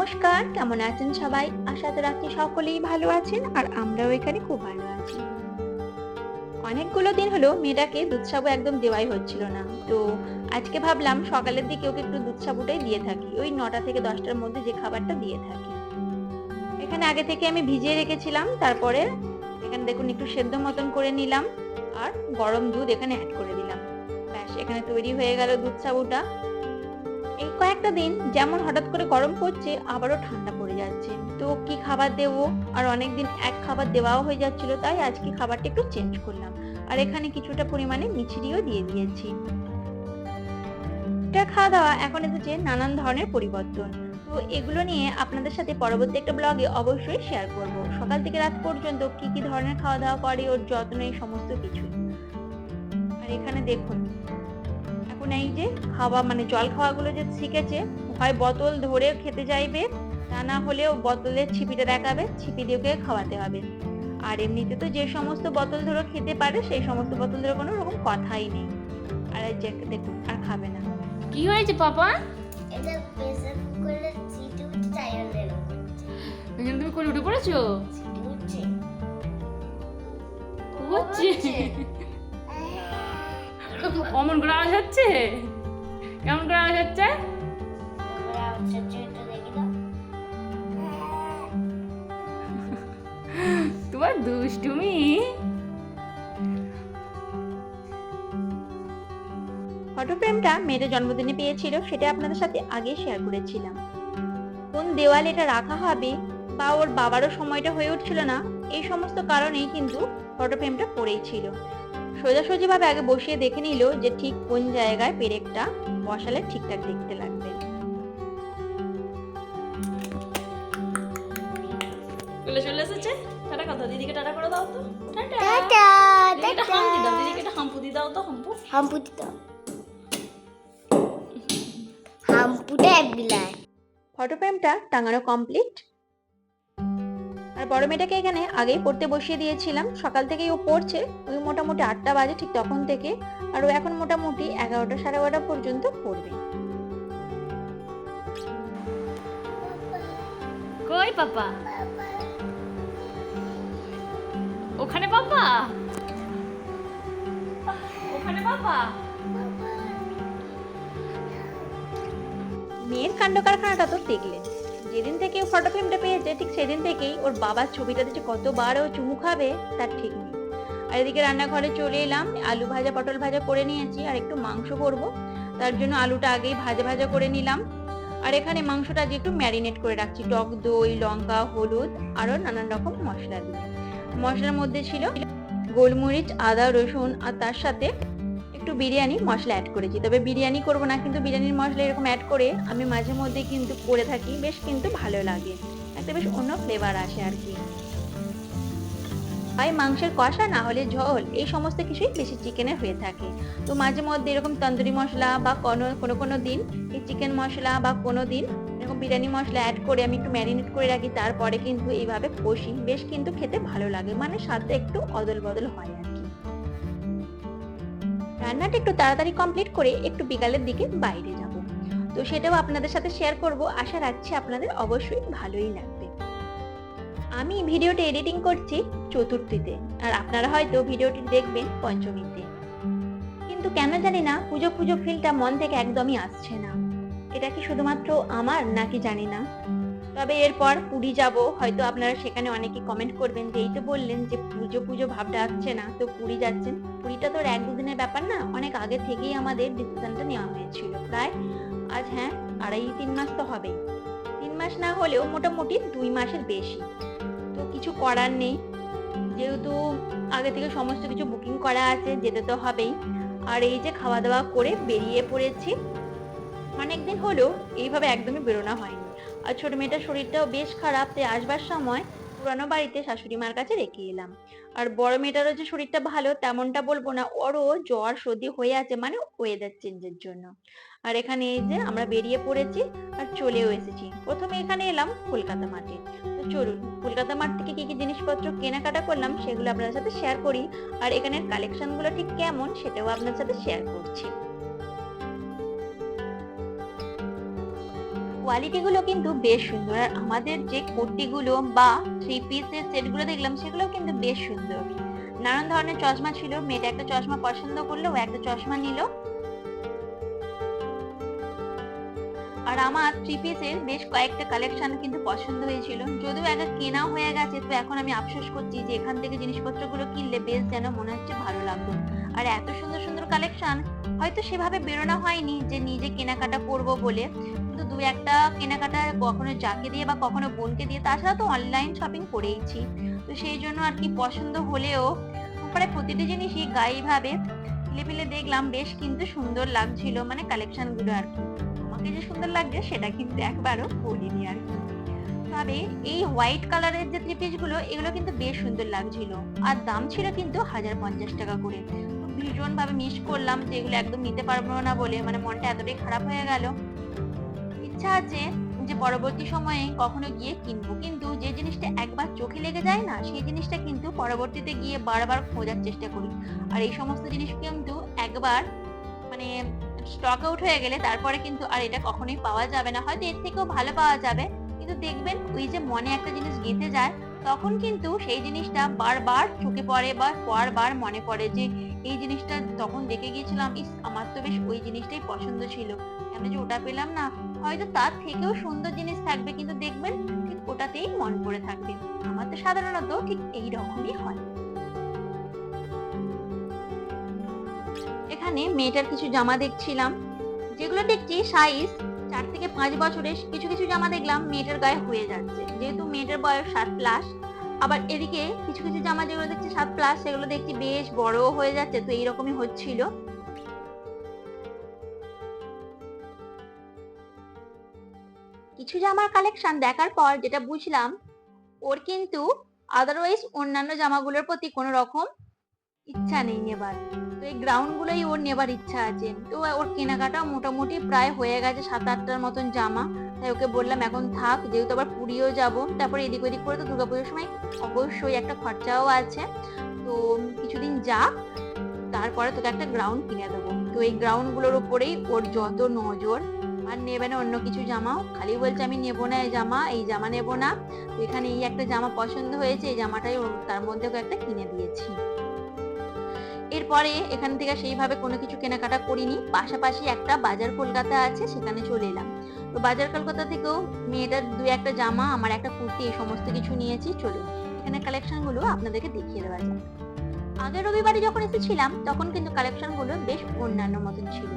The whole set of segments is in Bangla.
নমস্কার, কেমন আছেন সবাই? আশা তো রাখছি সকলেই ভালো আছেন আর আমরাও এখানে খুব ভালো আছি। অনেকগুলো দিন হলো মেয়েটাকে দুধ সাবু একদম দেওয়াই হচ্ছিল না। তো আজকে ভাবলাম সকালের দিকে ওকে একটু দুধ সাবুটাই দিয়ে থাকি। ওই নটা থেকে দশটার মধ্যে যে খাবারটা দিয়ে থাকি। এখানে আগে থেকে আমি ভিজিয়ে রেখেছিলাম, তারপরে এখানে দেখুন একটু সেদ্ধ মতন করে নিলাম আর গরম দুধ এখানে অ্যাড করে দিলাম। ব্যাস, এখানে তৈরি হয়ে গেল দুধ সাবুটা। এই কয়েকটা দিন যেমন হঠাৎ করে গরম পড়ছে, আবারও ঠান্ডা পড়ে যাচ্ছে। তো কি খাবার দেব? আর অনেকদিন এক খাবার দেওয়াও হয়ে যাচ্ছিল, তাই আজকে খাবারটা একটু চেঞ্জ করলাম। আর এখানে কিছুটা পরিমাণে মিছরিও দিয়ে দিয়েছি। এটা খাওয়া দাওয়া, এখন এসেছে নানান ধরনের পরিবর্তন। তো এগুলো নিয়ে আপনাদের সাথে পরবর্তী একটা ব্লগে অবশ্যই শেয়ার করব। সকাল থেকে রাত পর্যন্ত কি কি ধরনের খাওয়া দাওয়া করে, ওর যত্ন এই সমস্ত কিছু আর এখানে দেখুন এখন এই যে খাওয়া মানে জল খাওয়াগুলো যে শিখেছে হয় বোতল ধরে খেতে চাইবে তা না হলেও বোতলের ছিপিটা দেখাবে ছিপি দিয়ে ওকে খাওয়াতে হবে। আর এমনিতে তো যে সমস্ত বোতল ধরে খেতে পারে সেই সমস্ত বোতল ধরে কোনো রকম কথাই নেই। আর এই যে দেখুন আর খাবে না। কি হয়েছে পাপা? এখানে তুমি কোলে উঠে পড়েছো উঠছে হচ্ছে। অমন করে আওয়াজ হচ্ছে? কেমন করে আওয়াজ হচ্ছে? তোমার দুষ্টুমি। ফটো ফ্রেমটা মেয়েদের জন্মদিনে পেয়েছিল, সেটা আপনাদের সাথে আগে শেয়ার করেছিলাম। কোন দেওয়ালে এটা রাখা হবে বা ওর বাবারও সময়টা হয়ে উঠছিল না, এই সমস্ত কারণেই কিন্তু ফটো ফ্রেমটা পড়েই ছিল। সোজাসুজি ভাবে আগে বসিয়ে দেখে নিল যে ঠিক কোন জায়গায় পেরেকটা বসালে ঠিকঠাক দেখতে লাগবে। কোলে চলে এসেছে? টাটা কথা দিদিকে টাটা করে দাও তো। টাটা। টাটা দিদিকে দাও দিদিকে একটা হাম্পু দিয়ে দাও তো হাম্পু। হাম্পুটি দাও। হাম্পুটা বিলাই ফটো ফ্রেমটা টাঙানো কমপ্লিট। বড় মেয়েটাকে এখানে আগেই পড়তে বসিয়ে দিয়েছিলাম। সকাল থেকেই ও পড়ছে। ওই মোটামুটি আটটা বাজে ঠিক তখন থেকে। আর ও এখন মোটামুটি এগারোটা সাড়ে এগারোটা পর্যন্ত পড়বে। কই পাপা? ওখানে পাপা? ওখানে পাপা? মেয়ের কাণ্ড কারখানাটা তো দেখলেন। যেদিন থেকে ফটো ফ্রেমটা পেয়েছে, ঠিক সেদিন থেকেই ওর বাবার ছবিটাতে যে কতবার ও চুমু খাবে, তার ঠিক নেই। আর এদিকে রান্নাঘরে চলে এলাম, আলু ভাজা, পটল ভাজা করে নিয়েছি, আর একটু মাংস করব। তার জন্য আলুটা আগেই ভাজা ভাজা করে নিলাম। আর এখানে মাংসটা আজকে একটু ম্যারিনেট করে রাখছি, টক দই, লঙ্কা, হলুদ, আরও নানান রকম মশলা দিয়ে। মশলার মধ্যে ছিল গোলমরিচ, আদা, রসুন, আর তার সাথে একটু বিরিয়ানি মশলা অ্যাড করেছি। তবে বিরিয়ানি করব না, কিন্তু বিরিয়ানির মশলা এরকম অ্যাড করে আমি মাঝে মধ্যে কিন্তু করে থাকি, বেশ কিন্তু ভালো লাগে। একটা বেশ অন্য ফ্লেভার আসে আর কি। হয় মাংসের কষা না হলে ঝোল, এই সমস্ত কিছুই বেশি চিকেনের হয়ে থাকে। তো মাঝে মধ্যে এরকম তন্দুরি মশলা বা কোনো কোনো কোনো দিন এই চিকেন মশলা বা কোনো দিন এরকম বিরিয়ানি মশলা অ্যাড করে আমি একটু ম্যারিনেট করে রাখি, তারপরে কিন্তু এইভাবে কষি, বেশ কিন্তু খেতে ভালো লাগে। মানে স্বাদটা একটু অদল বদল হয় আর রান্নাটা একটু তাড়াতাড়ি কমপ্লিট করে একটু বিকালের দিকে বাইরে যাব। তো সেটাও আপনাদের সাথে শেয়ার করব। আশা রাখছি আপনাদের অবশ্যই ভালোই লাগবে। আমি ভিডিওটি এডিটিং করছি চতুর্থীতে। আর আপনারা হয়তো ভিডিওটি দেখবেন পঞ্চমীতে। কিন্তু কেন জানি না, পুজো পুজো ফিলটা মন থেকে একদমই আসছে না। এটা কি শুধুমাত্র আমার নাকি জানি না। তবে এরপর পুরী যাব। হয়তো আপনারা সেখানে অনেকে কমেন্ট করবেন যে, এই তো বললেন যে, পুজো পুজো ভাবটা আসছে না। তো পুরী যাচ্ছেন। পুরীটা তো এক দুদিনের ব্যাপার না, অনেক আগে থেকেই আমাদের ডিসিশনটা নেওয়া হয়েছিল। প্রায় আজ হ্যাঁ আড়াই, তিন মাস তো হবেই তিন মাস না হলেও মোটামুটি দুই মাসের বেশি। তো কিছু করার নেই। যেহেতু আগে থেকে সমস্ত কিছু বুকিং করা আছে, যেতে তো হবেই। আর এই যে খাওয়া দাওয়া করে বেরিয়ে পড়েছি, অনেকদিন হলো এইভাবে একদমই বেরোনো হয়নি। আর ছোট মেয়েটার শরীরটাও বেশ খারাপ, তাই আসবার সময় পুরানো বাড়িতে শাশুড়ি মার কাছে রেখে এলাম। আর বড় মেয়েটারও যে শরীরটা ভালো, তেমনটা বলব না, ওরও জ্বর সর্দি হয়ে আছে মানে ওয়েদার চেঞ্জের জন্য। আর এখানে এই যে আমরা বেরিয়ে পড়েছি আর চলেও এসেছি। প্রথমে এখানে এলাম কলকাতা মাঠে। তো চলুন, কলকাতা মাঠ থেকে কি কি জিনিসপত্র কেনাকাটা করলাম, সেগুলো আপনাদের সাথে শেয়ার করি। আর এখানের কালেকশনগুলো ঠিক কেমন, সেটাও আপনার সাথে শেয়ার করছি। কোয়ালিটিগুলো কিন্তু বেশ সুন্দর। আর আমাদের যে কুর্তিগুলো বা থ্রি পিসের সেটগুলো দেখলাম সেগুলো কিন্তু বেশ সুন্দর। নানান ধরনের চশমা ছিল। মেয়েটা একটা চশমা পছন্দ করল, ও একটা চশমা নিল। আর আমার থ্রি পিসের বেশ কয়েকটা কালেকশন কিন্তু পছন্দ হয়েছিল। যদিও একটা কেনা হয়ে গেছে, তো এখন আমি আফসোস করছি যে এখান থেকে জিনিসপত্রগুলো কিনলে বেশ যেন মনে হচ্ছে ভালো লাগতো। আর এত সুন্দর সুন্দর কালেকশন হয়তো সেভাবে বেরোনো হয়নি যে নিজে কেনাকাটা করব বলে। কিন্তু দু একটা কেনাকাটা কখনো যাকে দিয়ে বা কখনো বোনকে দিয়ে তাছাড়া তো অনলাইন শপিং করেইছি। তো সেই জন্য আর কি পছন্দ হলেও প্রায় প্রতিটি জিনিসই গায়ে ভাবে ফেলে ফেলে দেখলাম, বেশ কিন্তু সুন্দর লাগছিল মানে কালেকশনগুলো আর কি। আমাকে যে সুন্দর লাগছে সেটা কিন্তু একবারও বলিনি আর কি। তবে এই হোয়াইট কালারের যে থ্রি পিসগুলো, এগুলো কিন্তু বেশ সুন্দর লাগছিল। আর দাম ছিল কিন্তু হাজার পঞ্চাশ টাকা করে। তো ভীষণ ভাবে মিস করলাম যে এগুলো একদম নিতে পারব না বলে মানে মনটা এতটাই খারাপ হয়ে গেল। ইচ্ছা আছে যে পরবর্তী সময়ে কখনো গিয়ে কিনবো। কিন্তু যে জিনিসটা একবার চোখে লেগে যায় না, সেই জিনিসটা কিন্তু পরবর্তীতে গিয়ে বারবার খোঁজার চেষ্টা করি। আর এই সমস্ত জিনিস কিন্তু একবার মানে স্টক আউট হয়ে গেলে তারপরে কিন্তু আর এটা কখনোই পাওয়া যাবে না। হয়তো এর থেকেও ভালো পাওয়া যাবে, কিন্তু দেখবেন ওই যে মনে একটা জিনিস গেঁথে যায়, তখন কিন্তু সেই জিনিসটা বারবার চোখে পড়ে বা বারবার মনে পড়ে যে এই জিনিসটা তখন দেখে গিয়েছিলাম, ইস, আমার তো বেশ ওই জিনিসটাই পছন্দ ছিল। কেন যে ওটা পেলাম না হয়তো তার থেকেও সুন্দর জিনিস থাকবে, কিন্তু দেখবেন ঠিক ওটাতেই মন পড়ে থাকবে। আমার তো সাধারণত ঠিক এই রকমই হয়। এখানে মেয়েটার কিছু জামা দেখছিলাম। যেগুলো দেখছি সাইজ চার থেকে পাঁচ বছরের, কিছু কিছু জামা দেখলাম মেয়েটার গায়ে হয়ে যাচ্ছে। যেহেতু মেয়েটার বয়স সাত প্লাস আবার এদিকে কিছু কিছু জামা যেগুলো দেখছি সাত প্লাস সেগুলো দেখছি বেশ বড় হয়ে যাচ্ছে, তো এইরকমই হচ্ছিল। কিছু জামার কালেকশন দেখার পর যেটা বুঝলাম, ওর কিন্তু আদারওয়াইজ অন্যান্য জামাগুলোর প্রতি কোনো রকম ইচ্ছা নেই নেবার। তো এই গ্রাউন্ডগুলোই ওর নেবার ইচ্ছা আছে। তো ওর কেনাকাটা মোটামুটি প্রায় হয়ে গেছে সাত আটটার মতন জামা। তাই ওকে বললাম, এখন থাক, যেহেতু আবার পুরীও যাব, তারপর এদিক ওদিক করে তো দুর্গাপুজোর সময় অবশ্যই একটা খরচাও আছে। তো কিছুদিন যা তারপরে তোকে একটা গ্রাউন্ড কিনে দেবো। তো এই গ্রাউন্ডগুলোর উপরেই ওর যত নজর আর নেবে না অন্য কিছু জামাও খালি বলছে, আমি নেব না এই জামা এই জামা নেব না। এখানে এই একটা জামা পছন্দ হয়েছে, এই জামাটাই তার মধ্যে একটা কিনে দিয়েছি। এরপরে এখান থেকে সেইভাবে কোনো কিছু কেনাকাটা করিনি। পাশাপাশি একটা বাজার কলকাতা আছে, সেখানে চলে এলাম। তো বাজার কলকাতা থেকেও মেয়েটার দু একটা জামা, আমার একটা কুর্তি, এই সমস্ত কিছু নিয়েছি। চলুন, এখানে কালেকশনগুলো আপনাদেরকে দেখিয়ে দেওয়া যাক। আগের রবিবারে যখন এসেছিলাম, তখন কিন্তু কালেকশনগুলো বেশ অন্যান্য মতন ছিল।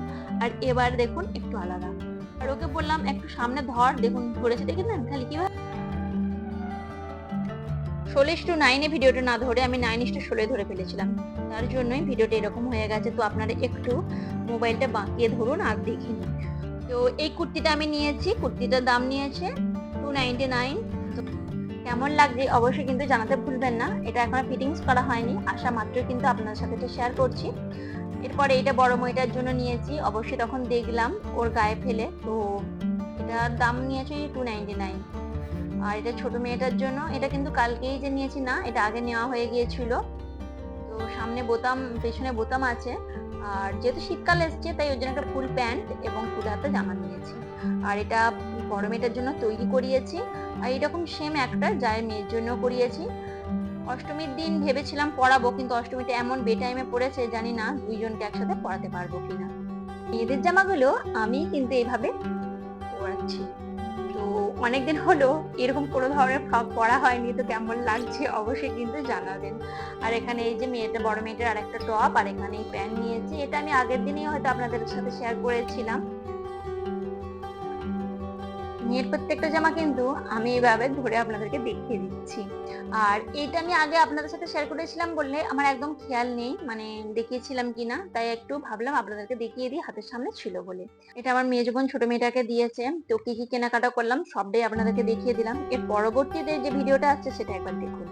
আর এবার দেখুন, একটু আলাদা। আর ওকে বললাম, একটু সামনে ধর, দেখুন ধরেছে। দেখেছেন? খালি কীভাবে ষোলো টু নাইনে ভিডিওটা না ধরে আমি নাইন ইস্টু ষোলোয় ধরে ফেলেছিলাম। তার জন্যই ভিডিওটা এরকম হয়ে গেছে। তো আপনারা একটু মোবাইলটা বাঁকিয়ে ধরুন আর দেখি তো এই কুর্তিটা আমি নিয়েছি। কুর্তিটার দাম নিয়েছে টু নাইনটি নাইন কেমন লাগছে অবশ্যই কিন্তু জানাতে ভুলবেন না। এটা এখনও ফিটিংস করা হয়নি আসা মাত্র কিন্তু আপনার সাথে এটা শেয়ার করছি। এরপরে এটা বড় মেয়েটার জন্য নিয়েছি, অবশ্যই তখন দেখলাম ওর গায়ে ফেলে। তো এটার দাম নিয়েছে টু নাইনটি নাইন আর এটা ছোট মেয়েটার জন্য, এটা কিন্তু কালকেই যে নিয়েছি না, এটা আগে নেওয়া হয়ে গিয়েছিল। তো সামনে বোতাম, পেছনে বোতাম আছে। আর যেহেতু শীতকাল এসছে, তাই ওর জন্য একটা ফুল প্যান্ট এবং ফুল হাতে জামা নিয়েছি। আর এটা বড় মেয়েটার জন্য তৈরি করিয়েছি। আর এরকম সেম একটা যায় মেয়ের জন্য করিয়েছি। অষ্টমীর দিন ভেবেছিলাম পড়াবো, কিন্তু অষ্টমীতে এমন বে টাইমে পড়েছে, জানি না দুইজনকে একসাথে পড়াতে পারব কিনা। মেয়েদের জামাগুলো আমি কিন্তু এইভাবে পরাচ্ছি তো অনেকদিন হলো, এরকম কোনো ধরনের ফ্রক পরা হয়নি, তো কেমন লাগছে অবশ্যই কিন্তু জানাবেন। আর এখানে এই যে মেয়েটা, বড় মেয়েটার আর একটা টপ আর এখানে এই প্যান্ট নিয়েছি, এটা আমি আগের দিনই হয়তো আপনাদের সাথে শেয়ার করেছিলাম। মেয়ের প্রত্যেকটা জামা কিন্তু আমি এইভাবে ধরে আপনাদেরকে দেখিয়ে দিচ্ছি। আর এইটা আমি আগে আপনাদের সাথে শেয়ার করেছিলাম বললে আমার একদম খেয়াল নেই মানে দেখিয়েছিলাম কিনা তাই একটু ভাবলাম আপনাদেরকে দেখিয়ে দিই হাতের সামনে ছিল বলে। এটা আমার মেয়ে যখন ছোট মেয়েটাকে দিয়েছে তো কি কি কেনাকাটা করলাম সবটাই আপনাদেরকে দেখিয়ে দিলাম। এর পরবর্তীতে যে ভিডিওটা আসছে সেটা একবার দেখুন।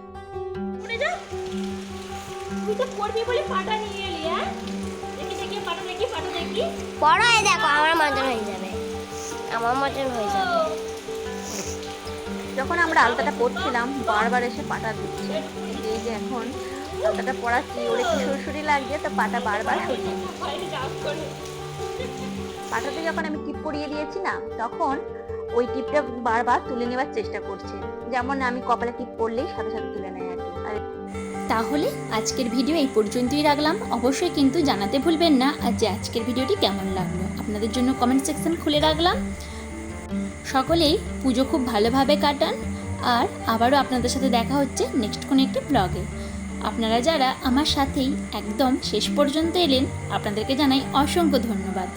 পড়বি বলে পাটা নিয়ে এলি হ্যাঁ? দেখি দেখি পাটা দেখি পাটা দেখি। বড় হয়ে দেখো আমার মজা হয়ে যাবে। আমার মতন হয়ে যাবে। যখন আমরা আলতাটা পড়ছিলাম বারবার এসে পাটা দিচ্ছে এই যে এখন আলতাটা পরাচ্ছি ওর একটু সুরসুরি লাগছে তো পাটা বারবার সরিয়ে পাটাতে যখন আমি টিপ পরিয়ে দিয়েছি না তখন ওই টিপটা বারবার তুলে নেওয়ার চেষ্টা করছে। যেমন আমি কপালে টিপ পরলেই সাথে সাথে তুলে নেয় আর কি। আর তাহলে আজকের ভিডিও এই পর্যন্তই রাখলাম। অবশ্যই কিন্তু জানাতে ভুলবেন না। আর যে আজকের ভিডিওটি কেমন লাগল? আপনাদের জন্য কমেন্ট সেকশন খুলে রাখলাম। সকলেই পুজো খুব ভালোভাবে কাটান আর আবারও আপনাদের সাথে দেখা হচ্ছে নেক্সট কোনো একটি ব্লগে আপনারা যারা আমার সাথেই একদম শেষ পর্যন্ত এলেন, আপনাদেরকে জানাই অসংখ্য ধন্যবাদ।